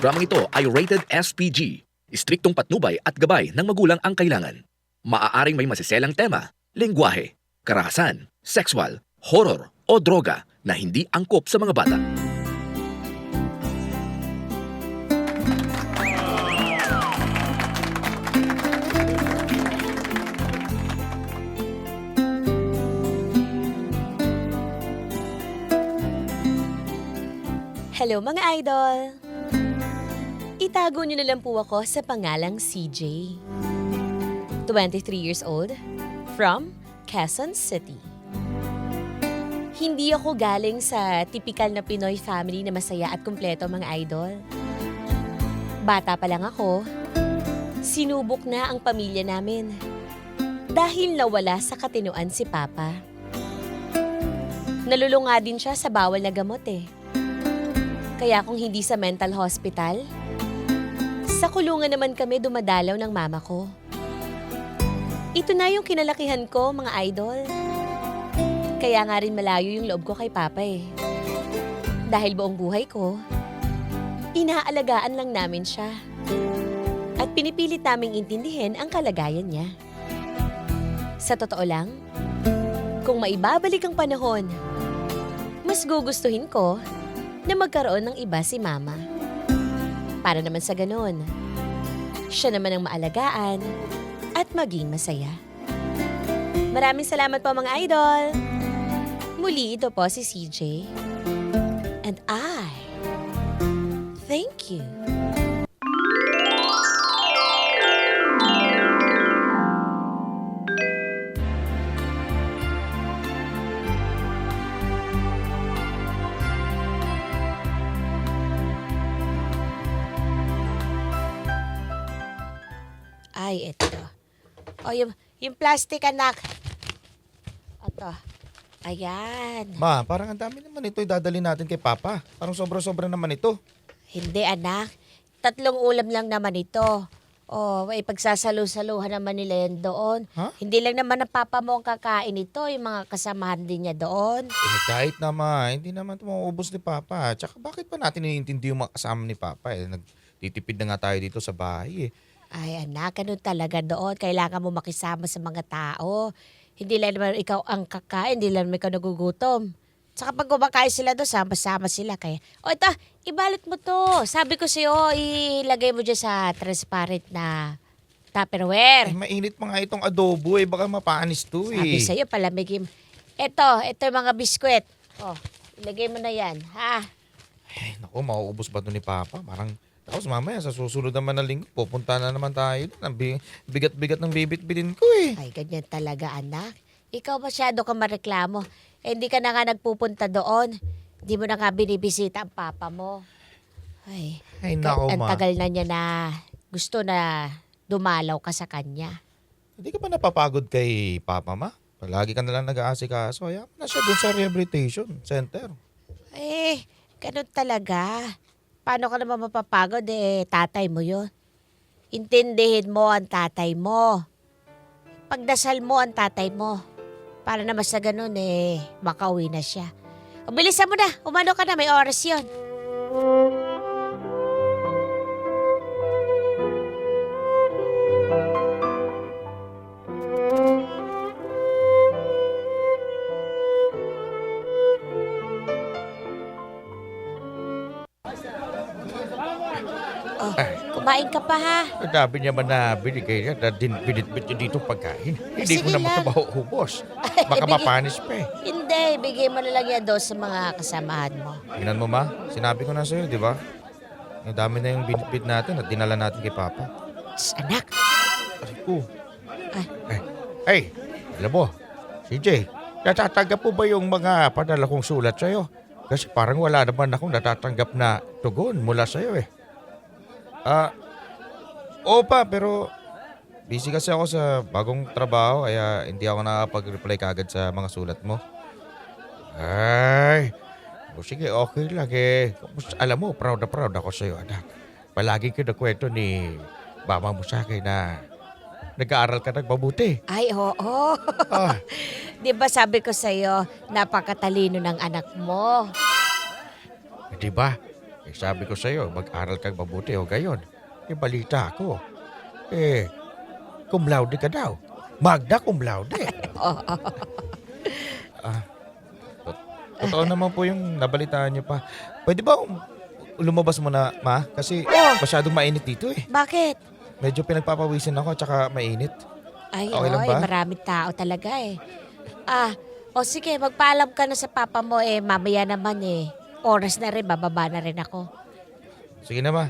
programang ito ay rated SPG. Istriktong patnubay at gabay ng magulang ang kailangan. Maaaring may masiselang tema, lengguwahe, karahasan, sexual, horror o droga na hindi angkop sa mga bata. Hello mga idol! Itago niyo na lang po ako sa pangalang CJ. 23 years old, from Quezon City. Hindi ako galing sa typical na Pinoy family na masaya at kumpleto mga idol. Bata pa lang ako, sinubok na ang pamilya namin. Dahil nawala sa katinuan si Papa. Nalulunga din siya sa bawal na gamot eh. Kaya kung hindi sa mental hospital, sa kulungan naman kami dumadalaw ng mama ko. Ito na yung kinalakihan ko, mga idol. Kaya nga rin malayo yung loob ko kay Papa eh. Dahil buong buhay ko, inaalagaan lang namin siya. At pinipilit naming intindihin ang kalagayan niya. Sa totoo lang, kung maibabalik ang panahon, mas gugustuhin ko na magkaroon ng iba si Mama. Para naman sa ganun, siya naman ang maalagaan at maging masaya. Maraming salamat po mga idol! Muli ito po si CJ. And I thank you. O, yung, yung plastic, anak. Ito. Ayan. Ma, parang ang dami naman ito idadali natin kay Papa. Parang sobra-sobra naman ito. Hindi, anak. Tatlong ulam lang naman ito. Oh, may pagsasalo-saluhan naman nila yan doon. Ha? Hindi lang naman ang papa mo ang kakain ito, yung mga kasamahan din niya doon. Eh, kahit naman, hindi naman ito mauubos ni Papa. Tsaka bakit pa natin iniintindi yung mga kasama ni Papa? Eh, nagtitipid na nga tayo dito sa bahay eh. Ay, anak, ganun talaga doon. Kailangan mo makisama sa mga tao. Hindi lang naman ikaw ang kakain, hindi lang naman ikaw nagugutom. Tsaka pag kumakain sila doon, sama-sama sila. Kaya, o ito, ibalot mo to. Sabi ko sa'yo, ilagay mo dyan sa transparent na Tupperware. Eh, mainit pa nga itong adobo eh. Baka mapanis to eh. Sabi sa'yo, palamigin. Ito, ito yung mga biskwit. Oh, ilagay mo na yan, ha? Ay, naku, mauubos ba ito ni Papa? Parang, tapos mamaya sa susunod naman na linggo, pupunta na naman tayo. doon. Ang bi- bigat-bigat ng bibit-bitin ko eh. Ay, ganyan talaga, anak. Ikaw masyado ka mareklamo. Eh, hindi ka na nga nagpupunta doon. Hindi mo na nga binibisita ang papa mo. Ay, Ay, nako ang ma. tagal na niya na gusto na dumalaw ka sa kanya. Hindi ka ba napapagod kay Papa, ma? Palagi ka nalang nag-aasikaso. Kaya na siya dun sa rehabilitation center. Eh, ganun talaga. Paano ka naman mapapagod eh, tatay mo yun. Intindihin mo ang tatay mo. Pagdasal mo ang tatay mo. Para naman sa ganun eh, makauwi na siya. O, mo na. Umano ka na, may oras yon. Oh, kumain ka pa ha. Ang dami niya man na binigay niya na din, binitbit niya dito pagkain. Hindi ko sige naman lang. ito mahuhubos. Baka Ibigay- mapanis pa eh. Hindi, bigay mo na lang yan doon sa mga kasamahan mo. Tingnan mo ma, sinabi ko na sa'yo, di ba? Ang dami na yung binitbit natin at dinala natin kay Papa. Tss, anak, Ay ko. Ay. Ay, ay, alam mo, CJ, natatanggap po ba yung mga padala kong sulat sa'yo? Kasi parang wala naman akong natatanggap na tugon mula sa'yo eh. Ah, oo pa, pero busy kasi ako sa bagong trabaho kaya hindi ako nakapag-reply kagad sa mga sulat mo. Ay, o sige, okay lang eh. Alam mo, proud na proud ako sa'yo, anak. Palagi kwento ni mama mo sa akin na nag-aaral ka ng mabuti. ay oo. Ah, Di ba sabi ko sa'yo, napakatalino ng anak mo. Di ba? Eh, sabi ko sa'yo, mag-aral kang mabuti o gayon. Eh, balita ako. Eh, cum laude ka daw. Magda cum laude. ah, tot- totoo naman po yung nabalitaan niyo pa. Pwede ba um, lumabas mo na, ma? Kasi Oh. masyadong mainit dito eh. Bakit? Medyo pinagpapawisin ako tsaka mainit. Ay, Okay lang oy, ba? maraming tao talaga eh. Ah, o sige, magpaalam ka na sa papa mo eh. Mamaya naman eh. Oras na rin, bababa na rin ako. Sige na, ma.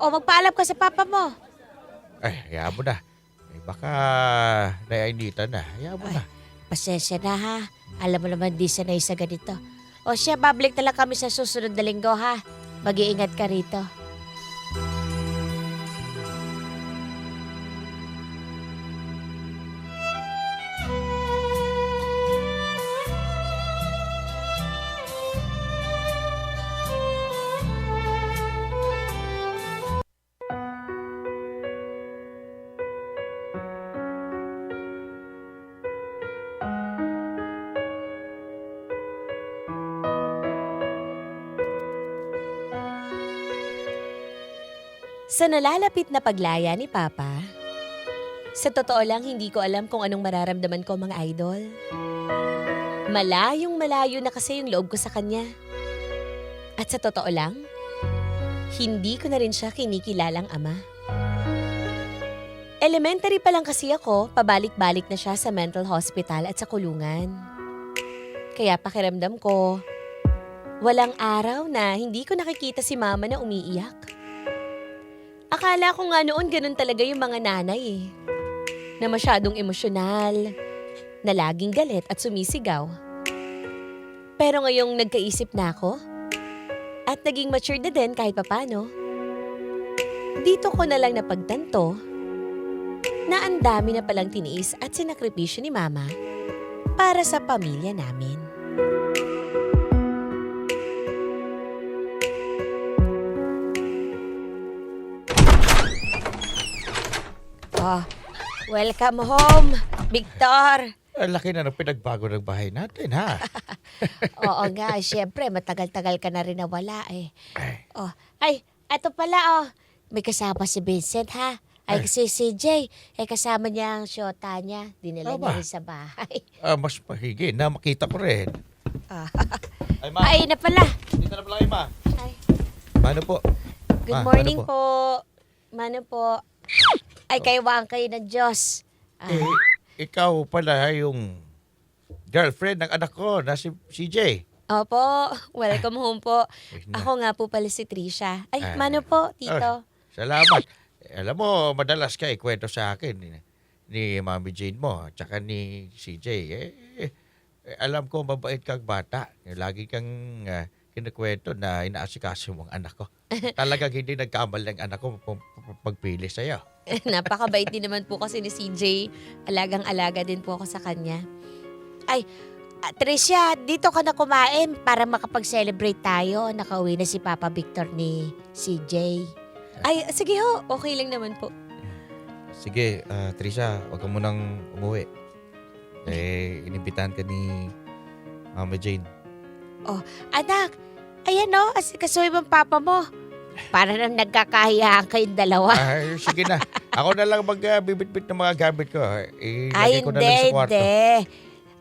O, magpaalam ka sa papa mo. Ay, hayaan mo na. Eh, baka naiinitan na. Hayaan mo Ay. na. Pasensya na ha. Alam mo naman di sanay sa ganito. O siya, babalik na lang kami sa susunod na linggo ha. Mag-iingat ka rito. Sa nalalapit na paglaya ni Papa, sa totoo lang hindi ko alam kung anong mararamdaman ko mga idol. Malayong malayo na kasi yung loob ko sa kanya. At sa totoo lang, hindi ko na rin siya kinikilalang ama. Elementary pa lang kasi ako, pabalik-balik na siya sa mental hospital at sa kulungan. Kaya pakiramdam ko, walang araw na hindi ko nakikita si mama na umiiyak. Akala ko nga noon ganun talaga yung mga nanay eh. Na masyadong emosyonal, na laging galit at sumisigaw. Pero ngayong nagkaisip na ako, at naging mature na din kahit papano, dito ko na lang napagtanto na ang dami na palang tiniis at sinakripisyo ni Mama para sa pamilya namin. Oh, welcome home, Victor. Ang laki na ng pinagbago ng bahay natin, ha? Oo nga, syempre, matagal-tagal ka na rin nawala eh. Ay, Oh, ay, eto pala oh. May kasama si Vincent ha. Ay, Ay. si CJ. Eh, kasama niya ang syota niya. Dinala Aba. niya rin sa bahay. ah, mas mahigi na makita ko rin. Ah. Ay, ma. Ay, na pala. Dito na pala kayo, ma. Ay, Paano po? good Ma, morning ano po. Mano po. Ay, kayo ba ang kayo ng Diyos? Ah, Eh, ikaw pala yung girlfriend ng anak ko na si CJ. Opo, welcome home po. Eh, Ako nga po pala si Trisha. Ay, Ay. mano po, tito. Salamat. Eh, alam mo, madalas ka ikwento sa akin ni, ni Mami Jane mo at saka ni CJ. Eh, eh, alam ko mabait kang bata. Lagi kang uh, kinukwento na inaasikaso mo ang anak ko. Talagang hindi nagkamali ang anak ko pag- pag- pagpili sa'yo. Napakabait din naman po kasi ni CJ. Alagang-alaga din po ako sa kanya. Ay, ah, Tricia, dito ka na kumain para makapag-celebrate tayo. Nakauwi na si Papa Victor ni CJ. Ay, sige ho. Okay lang naman po. Sige, ah, Trisha, huwag ka munang umuwi. Eh, inimbitahan ka ni Mama Jane. Anak, ayan o, asikasuhin mo ang papa mo. Para nang nagkakahiyaan kayong dalawa. Ay, sige na. Ako na lang magbibit-bit ng mga gamit ko. Eh, Ay, ko na hindi, lang sa kwarto. hindi.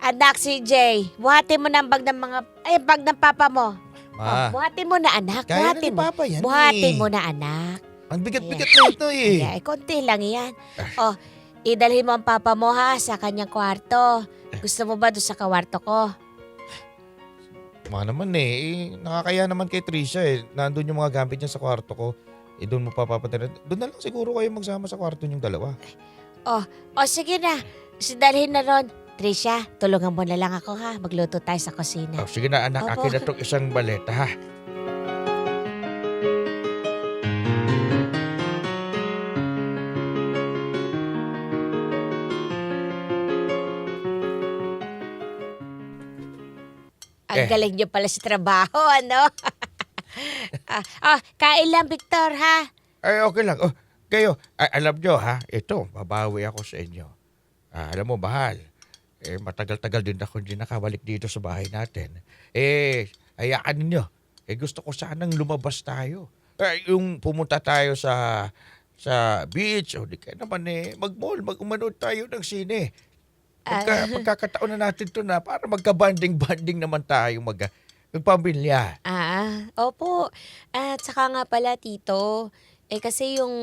Anak, CJ, buhati mo na ang bag ng mga, ay, bag ng papa mo. Ma, Oh, buhati mo na, anak. kaya na buhati ni mo. Papa yan Buhati eh. mo na, anak. Ang bigat-bigat na ito eh. Ay, ay, konti lang yan. Oh, idalhin mo ang papa mo ha sa kanyang kwarto. Gusto mo ba doon sa kwarto ko? Mga naman eh, eh, nakakaya naman kay Trisha eh. Nandun yung mga gamit niya sa kwarto ko. Eh, doon mo papapatira. Doon na lang siguro kayo magsama sa kwarto niyong dalawa. O sige na, sidalhin na ron. Trisha, tulungan mo na lang ako ha. Magluto tayo sa kusina. Oh, sige na anak, Opo. akin na tong isang baleta ha. Ang Eh. galing niyo pala sa trabaho, ano? ah, ah, kain lang, Victor, ha? Ay, okay lang. Oh, kayo, ay, alam nyo ha, ito, babawi ako sa inyo. Ah, alam mo, mahal. Eh, matagal-tagal din ako hindi nakabalik dito sa bahay natin. Eh, hayaan ninyo. Eh gusto ko sanang lumabas tayo. Eh, yung pumunta tayo sa sa beach o di kaya naman eh mag-mall, mag-umanood tayo ng sine. Pagka, Ah. pagkakataon na natin to na para magka-banding-banding naman tayo mag magpamilya. Ah, opo. At saka nga pala, tito, eh kasi yung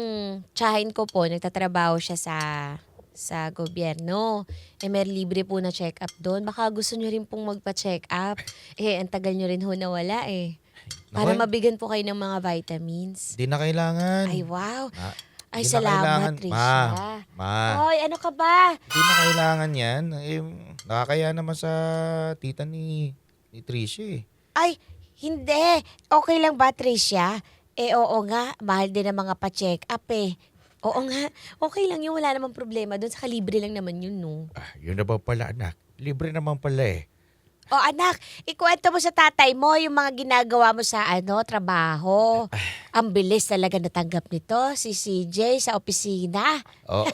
tsahin ko po, nagtatrabaho siya sa sa gobyerno. Eh may libre po na check-up doon. Baka gusto nyo rin pong magpa-check up. Eh, ang tagal nyo rin ho nawala eh. Para Naku, mabigyan po kayo ng mga vitamins. Di na kailangan. Ay, wow. Ma, Ay, di na kailangan. salamat, Trisha. Ma, Hoy, ano ka ba? di na kailangan yan. Eh, nakakaya naman sa tita ni, ni Tricia eh. Ay, hindi. Okay lang ba, Tricia? Eh, oo nga. Mahal din ang mga pa-check up eh. Oo nga. Okay lang yun. Wala namang problema doon. Sa libre lang naman yun, no? Ah, yun na ba pala anak? Libre naman pala eh. O anak, ikwento mo sa tatay mo yung mga ginagawa mo sa ano, trabaho. Ang bilis talaga natanggap nito, si CJ sa opisina. Oo,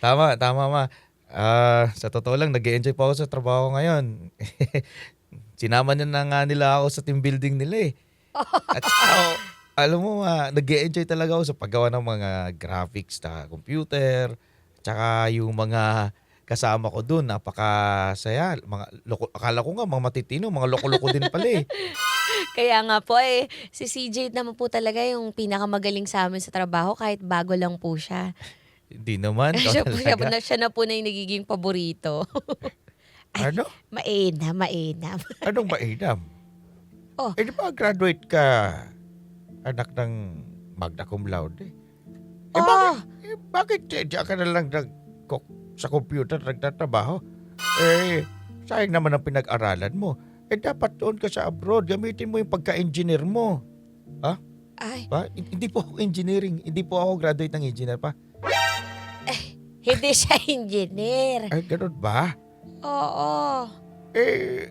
tama, tama ma. Ah, sa totoo lang, nag enjoy pa ako sa trabaho ngayon. Sinama niya na nga nila ako sa team building nila eh. At oh, alam mo ma, nag enjoy talaga ako sa paggawa ng mga graphics sa computer. Tsaka yung mga kasama ko doon, napakasaya. Mga loko, akala ko nga mga matitino, mga loko-loko din pala eh. Kaya nga po eh, si CJ naman po talaga yung pinakamagaling sa amin sa trabaho kahit bago lang po siya. Hindi naman. siya, po, siya, po na, siya na po na yung nagiging paborito. Ay, Ano? Maena, maena. Anong mainam? Oh. Eh, di ba graduate ka, anak ng magna cum laude? Eh, Oh. bakit, eh, bakit eh, diyan ka na lang nag, ko- sa computer nagtatrabaho? Eh, sayang naman ang pinag-aralan mo. Eh, dapat doon ka sa abroad. Gamitin mo yung pagka-engineer mo. Ay, Ba? Hindi po ako engineering. Hindi po ako graduate ng engineer pa. hindi siya engineer. Ay, ganun ba? Oo. Eh,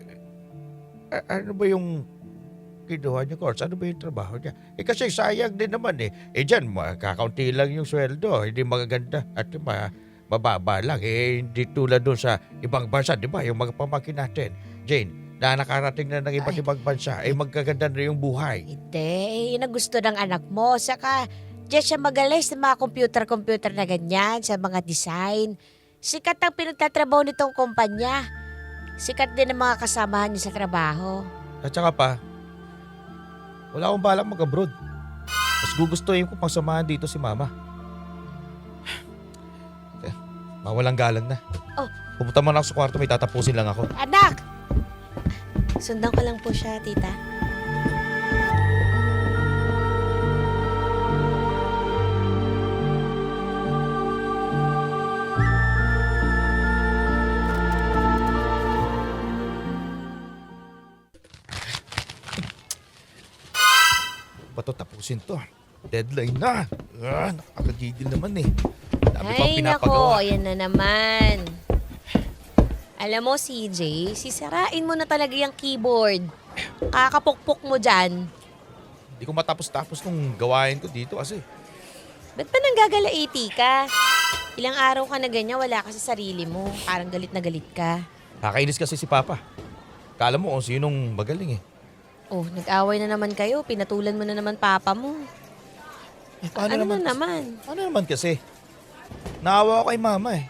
ano ba yung kinuha niya course? Ano ba yung trabaho niya? Eh kasi sayang din naman eh. Eh dyan, kakaunti lang yung sweldo. Hindi magaganda. At ma, mababa lang. Eh, hindi tulad doon sa ibang bansa. Di ba? Yung mga pamangkin natin. Jane, na nakarating na ng iba't Ay. ibang bansa. Eh, magkaganda na yung buhay. Hindi, eh, yun ang gusto ng anak mo. Saka, diyan siya magaling sa mga computer-computer na ganyan, sa mga design. Sikat ang pinagtatrabaho nitong kumpanya. Sikat din ang mga kasamahan niya sa trabaho. At saka pa, wala akong balak mag-abroad. Mas gugustuhin ko pang samahan dito si mama. Mawalang galang na. Oh. Pumunta muna ako sa kwarto, may tatapusin lang ako. Anak! Sundan ko lang po siya, tita. Bato tapusin to. Deadline na. Ah, nakakagigil naman eh. Dami pang Ay, pinapagawa. nako, yan na naman. Alam mo, CJ, sisirain mo na talaga yung keyboard. Kakapukpok mo dyan. Hindi ko matapos-tapos nung gawain ko dito kasi. Ba't pa nanggagalaiti ka? Ilang araw ka na ganyan, wala ka sa sarili mo. Parang galit na galit ka. Nakakainis kasi si Papa. Kala mo kung sinong magaling eh. Oh, nag-away na naman kayo. Pinatulan mo na naman papa mo. eh ano naman, na naman? Paano naman kasi? Naawa ako kay Mama eh.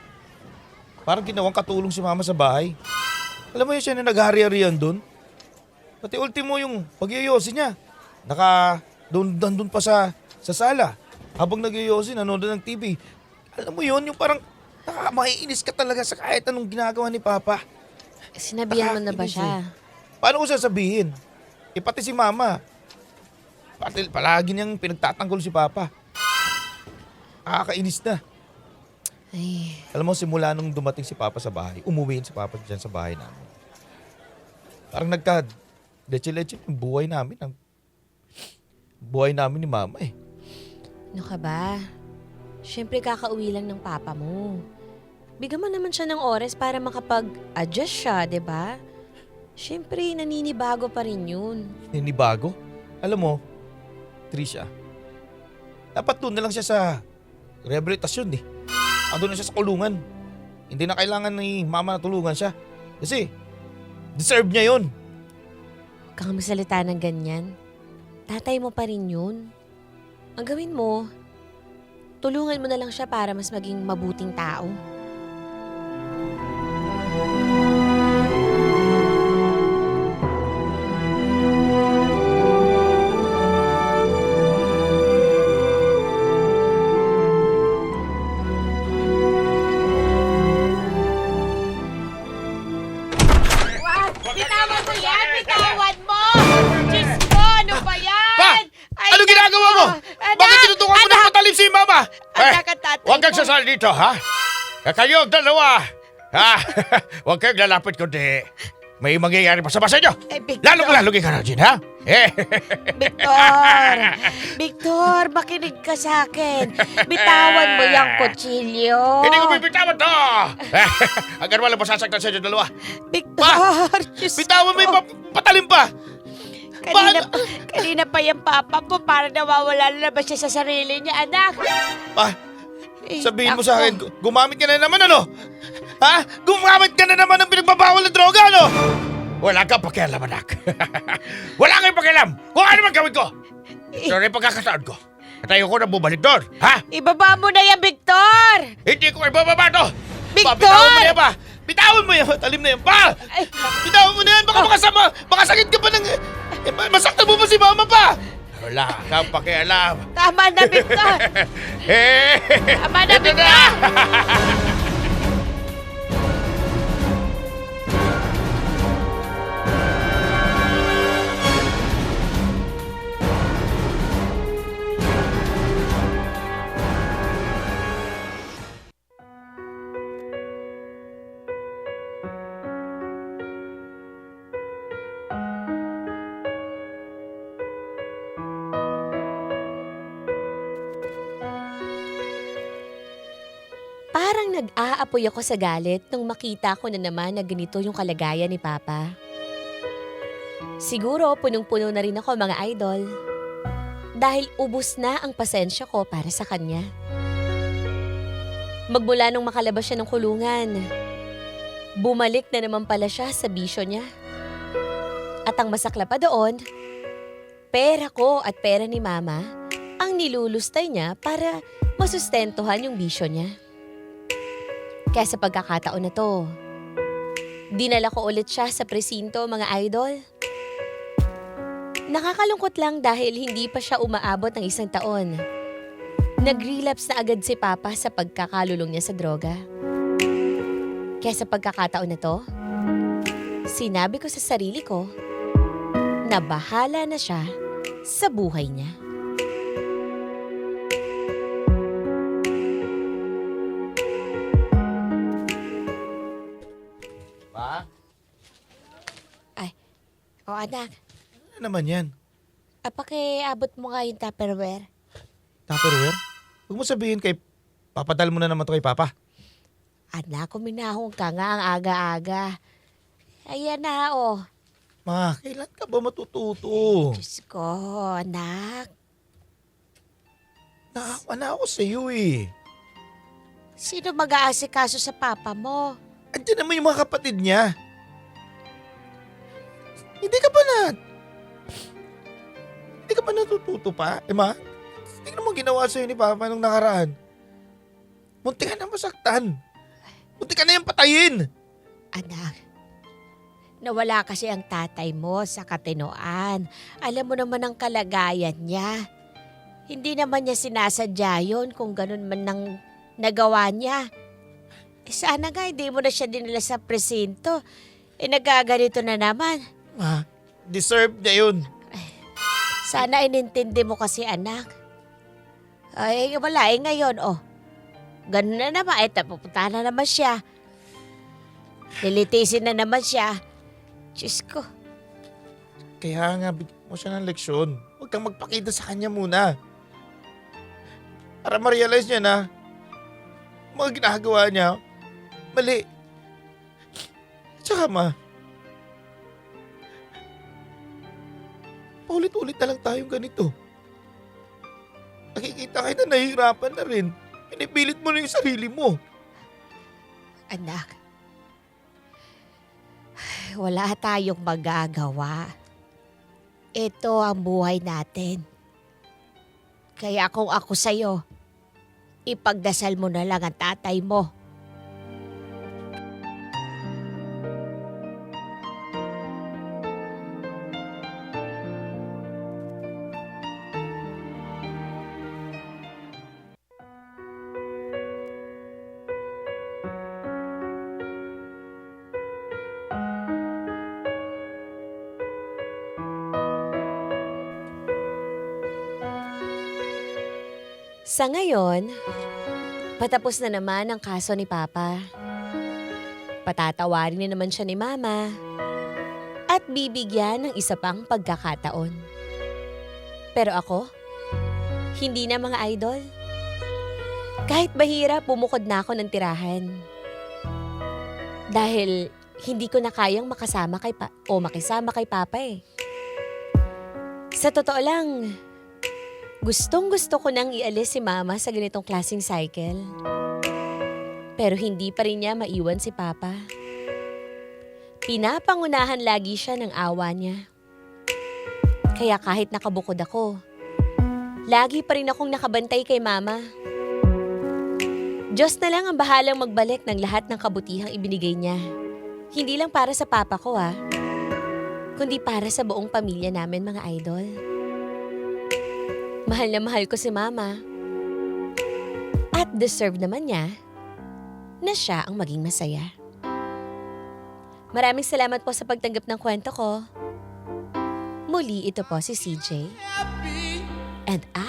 Parang ginawang katulong si Mama sa bahay. Alam mo yun siya na naghari-harian doon? Pati ultimo yung pagyoyosi niya. Naka, doon, doon pa sa, sa sala. Habang nagyoyosi, nanonood ng TV. Alam mo yun, yung parang nakamaiinis ka talaga sa kahit anong ginagawa ni Papa. Sinabihan mo na ba Nakakainis siya? Paano ko sasabihin? Eh pati si Mama. Pati, palagi niyang pinagtatanggol si Papa. Nakakainis na. Ay, Alam mo, simula nung dumating si Papa sa bahay, umuwi si Papa dyan sa bahay namin. Parang nagka leche-leche yung buhay namin. Ang buhay namin ni Mama eh. ano ka ba? Siyempre kakauwi lang ng papa mo. Bigyan mo naman siya ng oras para makapag-adjust siya, 'di ba? Siyempre, naninibago pa rin yun. Ninibago. Alam mo, Trisha, dapat doon na lang siya sa rehabilitasyon eh. Ando na siya sa kulungan. Hindi na kailangan ni Mama na tulungan siya. Kasi, deserve niya yon. Huwag kang magsalita ng ganyan. tatay mo pa rin yun. Ang gawin mo, tulungan mo na lang siya para mas maging mabuting tao. Dito, ha? Eh, Kayo, dalawa. Ha? Huwag kayong lalapit kundi may mangyayari pa sa basa nyo. Eh, Victor! Lalo lalo kay Karajin, ha? Eh, Victor! Victor, makinig ka sa akin. Bitawan mo yung kutsilyo. hindi ko bibitawan to. Hanggang wala masasaktan sa inyo dalawa. Victor! Diyos Bitawan mo yung ko. pa- patalim pa. Kanina, kanina pa yung papa mo para nawawala na naman siya sa sarili niya, anak. Pa, Eh, sabihin mo sa akin, gu- gumamit ka na naman, ano? Ha? Gumamit ka na naman ng pinagbabawal na droga, ano? Wala kang pakialam, anak. Wala kang pakialam kung ano man gawin ko. Sorry pagkakataon ko. At ayoko na bumalik doon, ha? Ibaba mo na yan, Victor! Hindi ko ibababa to! Victor! Pa, bitawan mo na yan, pa! Bitawan mo yan, talim na yan, pa! Ay, Bitawan mo na yan, baka makasama, makasakit ka pa ng... Eh, ma- masaktan mo pa si mama pa! Wala kang pakialam. tama na, Victor! Tama na, ito Victor! Parang nag-aapoy ako sa galit nung makita ko na naman na ganito yung kalagayan ni Papa. Siguro punong-puno na rin ako mga idol. Dahil ubus na ang pasensya ko para sa kanya. Magmula nung makalabas siya ng kulungan, bumalik na naman pala siya sa bisyo niya. At ang masakla pa doon, pera ko at pera ni Mama ang nilulustay niya para masustentuhan yung bisyo niya. Kaya sa pagkakataon na to, dinala ko ulit siya sa presinto mga idol. Nakakalungkot lang dahil hindi pa siya umaabot ng isang taon. Nag-relapse na agad si Papa sa pagkakalulong niya sa droga. Kaya sa pagkakataon na to, sinabi ko sa sarili ko na bahala na siya sa buhay niya. Anak, Ano naman yan? apakiabot mo nga yung Tupperware. Tupperware? Huwag mo sabihin kay... Papadal mo na naman to kay Papa. Anak, kuminahong ka nga ang aga-aga. Ayan na, oh. Ma, kailan ka ba matututo? Diyos ko, anak. Naawa na ako sa iyo eh. Sino mag-aasikaso sa papa mo? Andiyan naman yung mga kapatid niya. Na... Hindi ka pa natututo pa, eh ma? Tingnan mo ginawa sa'yo ni Papa nung nakaraan. Munti ka na masaktan. Munti ka na yung patayin. Anak, nawala kasi ang tatay mo sa katinoan. Alam mo naman ang kalagayan niya. Hindi naman niya sinasadya yun kung ganun man nang nagawa niya. Eh, sana nga hindi mo na siya dinala sa presinto. Eh nagaganito na naman. Ma, deserve niya yun. Sana inintindi mo kasi anak. Ay, wala eh ngayon, oh. Ganun na naman, eh, pupunta na naman siya. Lilitisin na naman siya. Diyos ko. Kaya nga, bigyan mo siya ng leksyon. Huwag kang magpakita sa kanya muna. Para ma-realize niya na mga ginagawa niya, mali. Tsaka ma, paulit-ulit na lang tayong ganito. Nakikita na nahihirapan na rin. Pinipilit mo na yung sarili mo. Anak, wala tayong magagawa. Ito ang buhay natin. Kaya kung ako sa'yo, ipagdasal mo na lang ang tatay mo. Sa ngayon, patapos na naman ang kaso ni Papa. Patatawarin na naman siya ni Mama. At bibigyan ng isa pang pagkakataon. Pero ako, hindi na mga idol. Kahit bahira, pumukod na ako ng tirahan. Dahil hindi ko na kayang makasama kay pa o makisama kay Papa eh. Sa totoo lang, Gustong gusto ko nang ialis si mama sa ganitong klaseng cycle. Pero hindi pa rin niya maiwan si papa. Pinapangunahan lagi siya ng awa niya. Kaya kahit nakabukod ako, lagi pa rin akong nakabantay kay mama. Diyos na lang ang bahalang magbalik ng lahat ng kabutihang ibinigay niya. Hindi lang para sa papa ko ah, kundi para sa buong pamilya namin mga idol. Mahal na mahal ko si Mama. At deserve naman niya na siya ang maging masaya. Maraming salamat po sa pagtanggap ng kwento ko. Muli ito po si CJ. And I